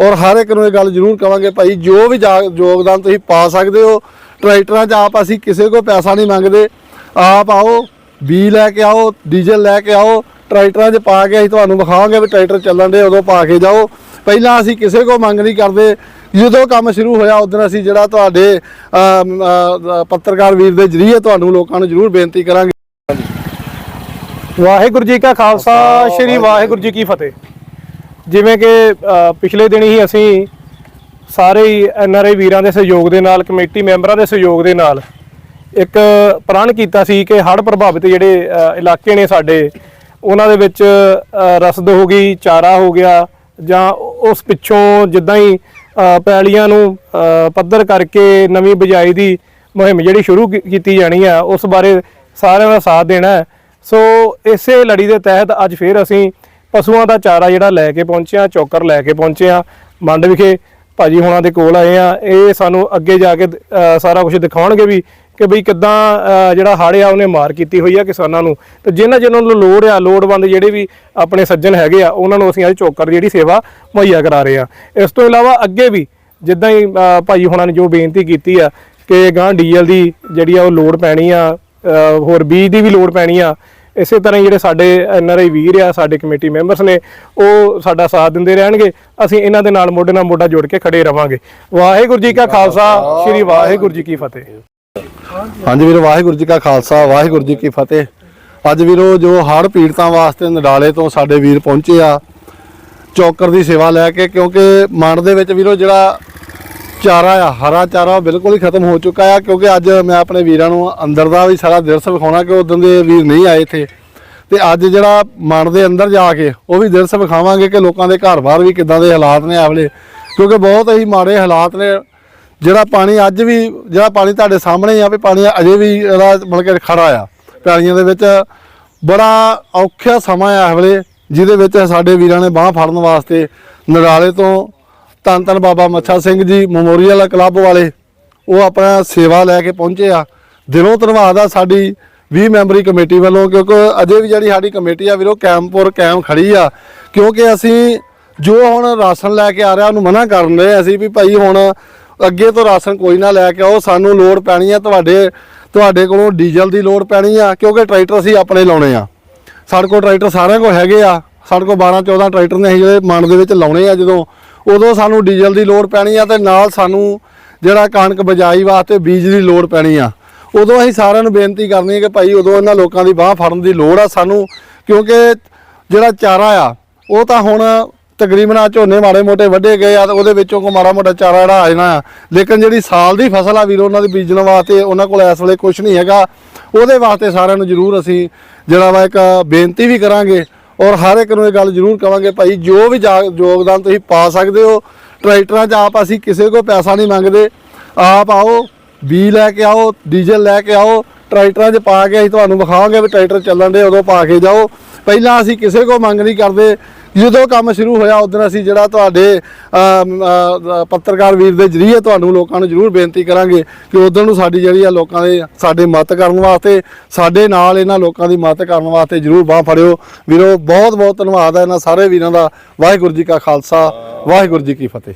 ਔਰ ਹਰ ਇੱਕ ਨੂੰ ਇਹ ਗੱਲ ਜ਼ਰੂਰ ਕਵਾਂਗੇ ਭਾਈ ਜੋ ਵੀ ਯੋਗਦਾਨ ਤੁਸੀਂ ਪਾ ਸਕਦੇ ਹੋ ਟਰੈਕਟਰਾਂ 'ਚ ਆਪ ਅਸੀਂ ਕਿਸੇ ਕੋਲ ਪੈਸਾ ਨਹੀਂ ਮੰਗਦੇ। ਆਪ ਆਓ ਬੀ ਲੈ ਕੇ ਆਓ ਡੀਜ਼ਲ ਲੈ ਕੇ ਆਓ ਟਰੈਕਟਰਾਂ 'ਚ ਪਾ ਕੇ ਅਸੀਂ ਤੁਹਾਨੂੰ ਵਿਖਾਵਾਂਗੇ ਵੀ ਟਰੈਕਟਰ ਚੱਲਣ ਦੇ ਉਦੋਂ ਪਾ ਕੇ ਜਾਓ। ਪਹਿਲਾਂ ਅਸੀਂ ਕਿਸੇ ਕੋਲ ਮੰਗ ਨਹੀਂ ਕਰਦੇ। ਜਦੋਂ ਕੰਮ ਸ਼ੁਰੂ ਹੋਇਆ ਉਦੋਂ ਅਸੀਂ ਜਿਹੜਾ ਤੁਹਾਡੇ ਪੱਤਰਕਾਰ ਵੀਰ ਦੇ ਜਰੀਏ ਤੁਹਾਨੂੰ ਲੋਕਾਂ ਨੂੰ ਜ਼ਰੂਰ ਬੇਨਤੀ ਕਰਾਂਗੇ। ਵਾਹਿਗੁਰੂ ਜੀ ਕਾ ਖਾਲਸਾ ਸ੍ਰੀ ਵਾਹਿਗੁਰੂ ਜੀ ਕੀ ਫਤਿਹ। ਜਿਵੇਂ ਕਿ ਪਿਛਲੇ ਦਿਨ ਹੀ ਅਸੀਂ ਸਾਰੇ ਹੀ ਐਨਆਰਆਈ ਵੀਰਾਂ ਦੇ ਸਹਿਯੋਗ ਦੇ ਨਾਲ, ਕਮੇਟੀ ਮੈਂਬਰਾਂ ਦੇ ਸਹਿਯੋਗ ਦੇ ਨਾਲ ਇੱਕ ਪ੍ਰਣ ਕੀਤਾ ਸੀ ਕਿ ਹੜ੍ਹ ਪ੍ਰਭਾਵਿਤ ਜਿਹੜੇ ਇਲਾਕੇ ਨੇ ਸਾਡੇ, ਉਹਨਾਂ ਦੇ ਵਿੱਚ ਰਸਦ ਹੋ ਗਈ, ਚਾਰਾ ਹੋ ਗਿਆ, ਜਾਂ ਉਸ ਪਿੱਛੋਂ ਜਿੱਦਾਂ ਹੀ ਪੈਲੀਆਂ ਨੂੰ ਪੱਧਰ ਕਰਕੇ ਨਵੀਂ ਬਿਜਾਈ ਦੀ ਮੁਹਿੰਮ ਜਿਹੜੀ ਸ਼ੁਰੂ ਕੀ- ਕੀਤੀ ਜਾਣੀ ਆ, ਉਸ ਬਾਰੇ ਸਾਰਿਆਂ ਦਾ ਸਾਥ ਦੇਣਾ ਸੋ ਇਸੇ ਲੜੀ ਦੇ ਤਹਿਤ ਅੱਜ ਫੇਰ ਅਸੀਂ ਪਸ਼ੂਆਂ ਦਾ ਚਾਰਾ ਜਿਹੜਾ ਲੈ ਕੇ ਪਹੁੰਚਿਆ ਚੌਕਰ ਲੈ ਕੇ ਪਹੁੰਚਿਆ ਆ। ਮੰਡ ਵਿਖੇ ਭਾਜੀ ਹੁਣਾਂ ਦੇ ਕੋਲ ਆਏ ਆ। ਇਹ ਸਾਨੂੰ ਅੱਗੇ ਜਾ ਕੇ ਸਾਰਾ ਕੁਝ ਦਿਖਾਉਣਗੇ ਵੀ ਕਿ ਬਈ ਕਿੱਦਾਂ ਜਿਹੜਾ ਹੜ੍ਹ ਆ ਉਹਨੇ ਮਾਰ ਕੀਤੀ ਹੋਈ ਆ ਕਿਸਾਨਾਂ ਨੂੰ। ਤੇ ਜਿਨ੍ਹਾਂ ਜਿਨ੍ਹਾਂ ਨੂੰ ਲੋੜ ਆ ਲੋੜਵੰਦ ਜਿਹੜੇ ਵੀ ਆਪਣੇ ਸੱਜਣ ਹੈਗੇ ਆ ਉਹਨਾਂ ਨੂੰ ਅਸੀਂ ਅੱਜ ਚੌਕਰ ਦੀ ਜਿਹੜੀ ਸੇਵਾ ਮੁਹੱਈਆ ਕਰਾ ਰਹੇ ਆ। ਇਸ ਤੋਂ ਇਲਾਵਾ ਅੱਗੇ ਵੀ ਜਿੱਦਾਂ ਹੀ ਅ, ਭਾਜੀ ਹੁਣਾਂ ਨੇ ਜੋ ਬੇਨਤੀ ਕੀਤੀ ਆ ਕਿ ਗਾਂ ਡੀਜ਼ਲ ਦੀ ਜਿਹੜੀ ਆ ਉਹ ਲੋੜ ਪੈਣੀ ਆ ਹੋਰ ਬੀਜ ਦੀ ਵੀ ਲੋੜ ਪੈਣੀ ਆ ਇਸੇ ਤਰ੍ਹਾਂ ਹੀ ਜਿਹੜੇ ਸਾਡੇ ਐਨਆਰਆਈ ਵੀਰ ਆ, ਸਾਡੇ ਕਮੇਟੀ ਮੈਂਬਰਸ ਨੇ, ਉਹ ਸਾਡਾ ਸਾਥ ਦਿੰਦੇ ਰਹਿਣਗੇ। ਅਸੀਂ ਇਹਨਾਂ ਦੇ ਨਾਲ ਮੋਢੇ ਨਾਲ ਮੋਢਾ ਜੋੜ ਕੇ ਖੜੇ ਰਵਾਂਗੇ। ਵਾਹਿਗੁਰੂ ਜੀ ਕਾ ਖਾਲਸਾ, ਸ੍ਰੀ ਵਾਹਿਗੁਰੂ ਜੀ ਕੀ ਫਤਿਹ। ਹਾਂਜੀ ਵੀਰ, ਵਾਹਿਗੁਰੂ ਜੀ ਕਾ ਖਾਲਸਾ, ਵਾਹਿਗੁਰੂ ਜੀ ਕੀ ਫਤਿਹ। ਅੱਜ ਵੀਰੋ, ਜੋ ਹੜ੍ਹ ਪੀੜਤਾਂ ਵਾਸਤੇ ਨਡਾਲੇ ਤੋਂ ਸਾਡੇ ਵੀਰ ਪਹੁੰਚੇ ਆ, ਚੌਕਰ ਦੀ ਸੇਵਾ ਲੈ ਕੇ, ਕਿਉਂਕਿ ਮਨ ਦੇ ਵਿੱਚ ਵੀਰੋ, ਜਿਹੜਾ ਚਾਰਾ ਆ, ਹਰਾ ਚਾਰਾ ਉਹ ਬਿਲਕੁਲ ਹੀ ਖਤਮ ਹੋ ਚੁੱਕਾ ਆ, ਕਿਉਂਕਿ ਅੱਜ ਮੈਂ ਆਪਣੇ ਵੀਰਾਂ ਨੂੰ ਅੰਦਰ ਦਾ ਵੀ ਸਾਰਾ ਦਿਰਸ ਵਿਖਾਉਣਾ ਕਿ ਉਦੋਂ ਦੇ ਵੀਰ ਨਹੀਂ ਆਏ ਇੱਥੇ। ਤੇ ਅੱਜ ਜਿਹੜਾ ਮਨ ਦੇ ਅੰਦਰ ਜਾ ਕੇ ਉਹ ਵੀ ਦਿਰਸ ਵਿਖਾਵਾਂਗੇ ਕਿ ਲੋਕਾਂ ਦੇ ਘਰ-ਬਾਰ ਵੀ ਕਿੱਦਾਂ ਦੇ ਹਾਲਾਤ ਨੇ ਆਵਲੇ। ਕਿਉਂਕਿ ਬਹੁਤ ਹੀ ਮਾੜੇ ਹਾਲਾਤ ਨੇ। ਜਿਹੜਾ ਪਾਣੀ ਅੱਜ ਵੀ, ਜਿਹੜਾ ਪਾਣੀ ਤੁਹਾਡੇ ਸਾਹਮਣੇ ਆ, ਵੀ ਪਾਣੀ ਅਜੇ ਵੀ ਇਹਦਾ ਮਤਲਬ ਕਿ ਖੜਾ ਆ। ਪੈਲੀਆਂ ਦੇ ਵਿੱਚ ਬੜਾ ਔਖਾ ਸਮਾਂ ਆ ਇਸ ਵੇਲੇ ਜਿਹਦੇ ਵਿੱਚ ਸਾਡੇ ਵੀਰਾਂ ਨੇ ਬਾਹ ਫੜਨ ਵਾਸਤੇ ਨਰਾਲੇ ਤੋਂ ਧੰਨ ਧੰਨ ਬਾਬਾ ਮੱਛਾ ਸਿੰਘ ਜੀ ਮੈਮੋਰੀਅਲ ਕਲੱਬ ਵਾਲੇ, ਉਹ ਆਪਣਾ ਸੇਵਾ ਲੈ ਕੇ ਪਹੁੰਚੇ ਆ। ਦਿਲੋਂ ਧੰਨਵਾਦ ਆ ਸਾਡੀ 20 ਮੈਂਬਰੀ ਕਮੇਟੀ ਵੱਲੋਂ, ਕਿਉਂਕਿ ਅਜੇ ਵੀ ਜਿਹੜੀ ਸਾਡੀ ਕਮੇਟੀ ਆ ਵੀਰੋ ਕੈਂਪਪੁਰ ਕੈਮ ਖੜੀ ਆ। ਕਿਉਂਕਿ ਅਸੀਂ ਜੋ ਹੁਣ ਰਾਸ਼ਨ ਲੈ ਕੇ ਆ ਰਿਹਾ, ਉਹਨੂੰ ਮਨਾ ਕਰਨ ਦੇ ਅਸੀਂ ਵੀ ਭਾਈ ਹੁਣ ਅੱਗੇ ਤੋਂ ਰਾਸ਼ਨ ਕੋਈ ਨਾ ਲੈ ਕੇ ਆਓ, ਸਾਨੂੰ ਲੋੜ ਪੈਣੀ ਆ, ਤੁਹਾਡੇ ਤੁਹਾਡੇ ਕੋਲੋਂ ਡੀਜ਼ਲ ਦੀ ਲੋੜ ਪੈਣੀ ਆ, ਕਿਉਂਕਿ ਟਰੈਕਟਰ ਅਸੀਂ ਆਪਣੇ ਲਾਉਣੇ ਆ। ਸਾਡੇ ਕੋਲ ਟਰੈਕਟਰ ਸਾਰਿਆਂ ਕੋਲ ਹੈਗੇ ਆ, ਸਾਡੇ ਕੋਲ 12 14 ਟਰੈਕਟਰ ਨੇ ਅਸੀਂ ਜਿਹੜੇ ਮਨ ਦੇ ਵਿੱਚ ਲਾਉਣੇ ਆ ਜਦੋਂ ਉਦੋਂ ਸਾਨੂੰ ਡੀਜ਼ਲ ਦੀ ਲੋੜ ਪੈਣੀ ਆ ਤੇ ਨਾਲ ਸਾਨੂੰ ਜਿਹੜਾ ਕਣਕ ਬਜਾਈ ਵਾਸਤੇ ਬੀਜ ਦੀ ਲੋੜ ਪੈਣੀ ਆ। ਉਦੋਂ ਅਸੀਂ ਸਾਰਿਆਂ ਨੂੰ ਬੇਨਤੀ ਕਰਨੀ ਹੈ ਕਿ ਭਾਈ ਉਦੋਂ ਇਹਨਾਂ ਲੋਕਾਂ ਦੀ ਬਾਹ ਫੜਨ ਦੀ ਲੋੜ ਆ ਸਾਨੂੰ, ਕਿਉਂਕਿ ਜਿਹੜਾ ਚਾਰਾ ਆ, ਉਹ ਤਾਂ ਹੁਣ ਤਕਰੀਬਨ ਆ ਝੋਨੇ ਮਾੜੇ ਮੋਟੇ ਵੱਢੇ ਗਏ ਆ ਤੇ ਉਹਦੇ ਵਿੱਚੋਂ ਕੋ ਮਾੜਾ ਮੋਟਾ ਚਾਰਾ ਜਿਹੜਾ ਆ ਜਾਣਾ ਆ। ਲੇਕਿਨ ਜਿਹੜੀ ਸਾਲ ਦੀ ਫਸਲ ਆ ਵੀਰ, ਉਹਨਾਂ ਦੀ ਬੀਜਣ ਵਾਸਤੇ ਉਹਨਾਂ ਕੋਲ ਇਸ ਵੇਲੇ ਕੁਝ ਨਹੀਂ ਹੈਗਾ। ਉਹਦੇ ਵਾਸਤੇ ਸਾਰਿਆਂ ਨੂੰ ਜ਼ਰੂਰ ਅਸੀਂ ਜਿਹੜਾ ਵਾ ਇੱਕ ਬੇਨਤੀ ਵੀ ਕਰਾਂਗੇ ਔਰ ਹਰ ਇੱਕ ਨੂੰ ਇਹ ਗੱਲ ਜ਼ਰੂਰ ਕਵਾਂਗੇ ਭਾਈ, ਜੋ ਵੀ ਜਾ- ਯੋਗਦਾਨ ਤੁਸੀਂ ਪਾ ਸਕਦੇ ਹੋ, ਟਰੈਕਟਰਾਂ 'ਚ ਆਪ ਅਸੀਂ ਕਿਸੇ ਕੋਲ ਪੈਸਾ ਨਹੀਂ ਮੰਗਦੇ। ਆਪ ਆਓ ਬੀ ਲੈ ਕੇ ਆਓ, ਡੀਜ਼ਲ ਲੈ ਕੇ ਆਓ ਟਰੈਕਟਰਾਂ 'ਚ ਪਾ ਕੇ ਅਸੀਂ ਤੁਹਾਨੂੰ ਵਿਖਾਵਾਂਗੇ ਵੀ ਟਰੈਕਟਰ ਚੱਲਣ ਦੇ ਉਦੋਂ ਪਾ ਕੇ ਜਾਓ। ਪਹਿਲਾਂ ਅਸੀਂ ਕਿਸੇ ਕੋਲ ਮੰਗ ਨਹੀਂ ਕਰਦੇ। ਜਦੋਂ ਕੰਮ ਸ਼ੁਰੂ ਹੋਇਆ ਉਦੋਂ ਅਸੀਂ ਜਿਹੜਾ ਤੁਹਾਡੇ ਪੱਤਰਕਾਰ ਵੀਰ ਦੇ ਜਰੀਏ ਤੁਹਾਨੂੰ ਲੋਕਾਂ ਨੂੰ ਜ਼ਰੂਰ ਬੇਨਤੀ ਕਰਾਂਗੇ ਕਿ ਉਦੋਂ ਨੂੰ ਸਾਡੀ ਜਿਹੜੀ ਆ ਲੋਕਾਂ ਦੇ, ਸਾਡੇ ਮਦਦ ਕਰਨ ਵਾਸਤੇ, ਸਾਡੇ ਨਾਲ ਇਹਨਾਂ ਲੋਕਾਂ ਦੀ ਮਦਦ ਕਰਨ ਵਾਸਤੇ ਜ਼ਰੂਰ ਬਾਹ ਫੜਿਓ। ਵੀਰੋ ਬਹੁਤ ਬਹੁਤ ਧੰਨਵਾਦ ਹੈ ਇਹਨਾਂ ਸਾਰੇ ਵੀਰਾਂ ਦਾ। ਵਾਹਿਗੁਰੂ ਜੀ ਕਾ ਖਾਲਸਾ, ਵਾਹਿਗੁਰੂ ਜੀ ਕੀ ਫਤਿਹ।